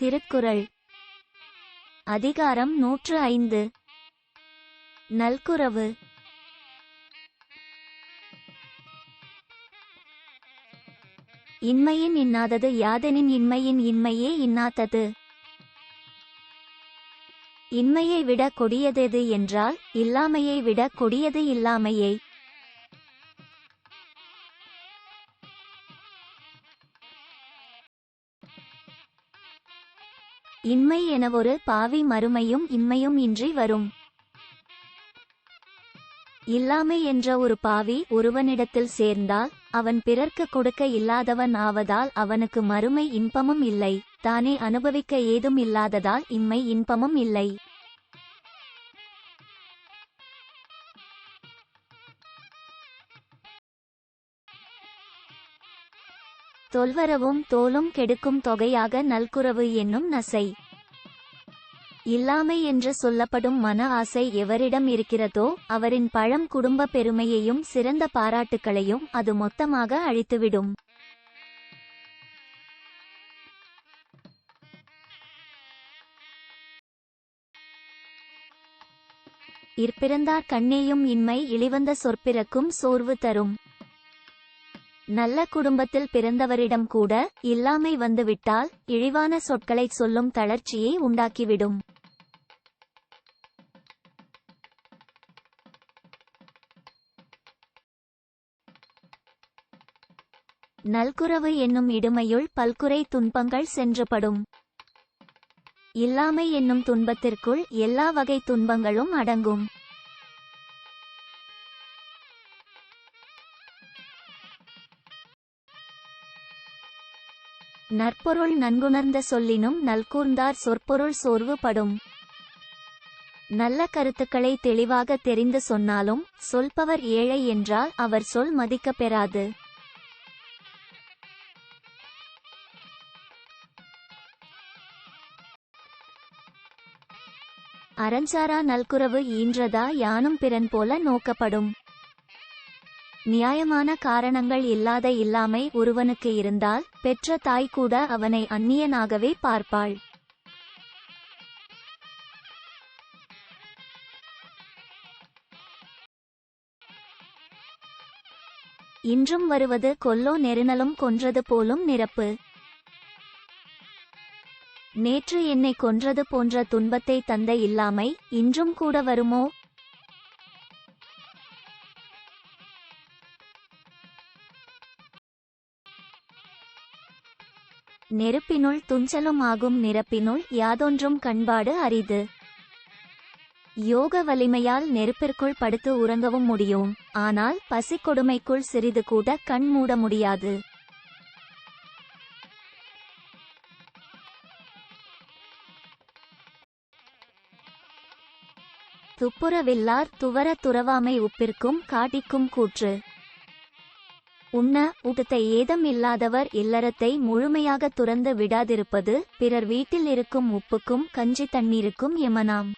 திருக்குறள். அதிகாரம் நூற்று ஐந்து. நல்குறவு. இன்மையின் இன்னாதது யாதெனின் இன்மையின் இன்மையே இன்னாதது. இன்மையை விட கொடியதெது என்றால் இல்லாமையை விட கொடியது இல்லாமையே. இன்மை எனவொரு பாவி மறுமையும் இம்மையும் இன்றி வரும். இல்லாமை என்ற ஒரு பாவி ஒருவனிடத்தில் சேர்ந்தால் அவன் பிறர்க்கு கொடுக்க இல்லாதவன் ஆவதால் அவனுக்கு மறுமை இன்பமும் இல்லை தானே அனுபவிக்க ஏதும் இல்லாததால் இம்மை இன்பமும் இல்லை. தொல்வரவும் தோலும் கெடுக்கும் தொகையாக நல்குறவு என்னும் நசை. இல்லாமை என்று சொல்லப்படும் மன ஆசை எவரிடம் இருக்கிறதோ அவரின் பழம் குடும்ப பெருமையையும் சிறந்த பாராட்டுக்களையும் அது மொத்தமாக அழித்துவிடும். இற்பிறந்தார் கண்ணேயும் இன்மை இழிவந்த சொற்பிறக்கும் சோர்வு தரும். நல்ல குடும்பத்தில் பிறந்தவரிடம் கூட இல்லாமை வந்துவிட்டால் இழிவான சொற்களை சொல்லும் தளர்ச்சியை உண்டாக்கிவிடும். நல்குறவு என்னும் இடுமையுள் பல்குறை துன்பங்கள் சென்றுபடும். இல்லாமை என்னும் துன்பத்திற்குள் எல்லா வகை துன்பங்களும் அடங்கும். நற்பொருள் நன்குணர்ந்த சொல்லினும் நல்கூர்ந்தார் சொற்பொருள் சோர்வு படும் நல்ல கருத்துக்களை தெளிவாக தெரிந்து சொன்னாலும் சொல்பவர் ஏழை என்றால் அவர் சொல் மதிக்கப் பெறாது. அறஞ்சாரா நல்குரவு ஈன்றதா யானும் பிறன் போல நோக்கப்படும். நியாயமான காரணங்கள் இல்லாத இல்லாமை ஒருவனுக்கு இருந்தால் பெற்ற தாய் கூட அவனை அந்நியனாகவே பார்ப்பாள். இன்றும் வருவது கொல்லோ நெருநலும் கொன்றது போலும் நிரப்பு. நேற்று என்னை கொன்றது போன்ற துன்பத்தை தந்த இல்லாமை இன்றும் கூட வருமோ? நெருப்பினுள் துஞ்சலும் ஆகும் நிரப்பினுள் யாதொன்றும் கண்பாடு அரிது. யோக வலிமையால் நெருப்பிற்குள் படுத்து உறங்கவும் முடியும். ஆனால் பசி கொடுமைக்குள் சிறிது கூட கண் மூட முடியாது. துப்புரவில்லார் துவர துறவாமை உப்பிற்கும் காட்டிக்கும் கூற்று. உண்ண உடுத்த ஏதம் இல்லாதவர் இல்லறத்தை முழுமையாக துறந்து விடாதிருப்பது பிறர் வீட்டில் இருக்கும் உப்புக்கும் கஞ்சி தண்ணீருக்கும் எமனாம்.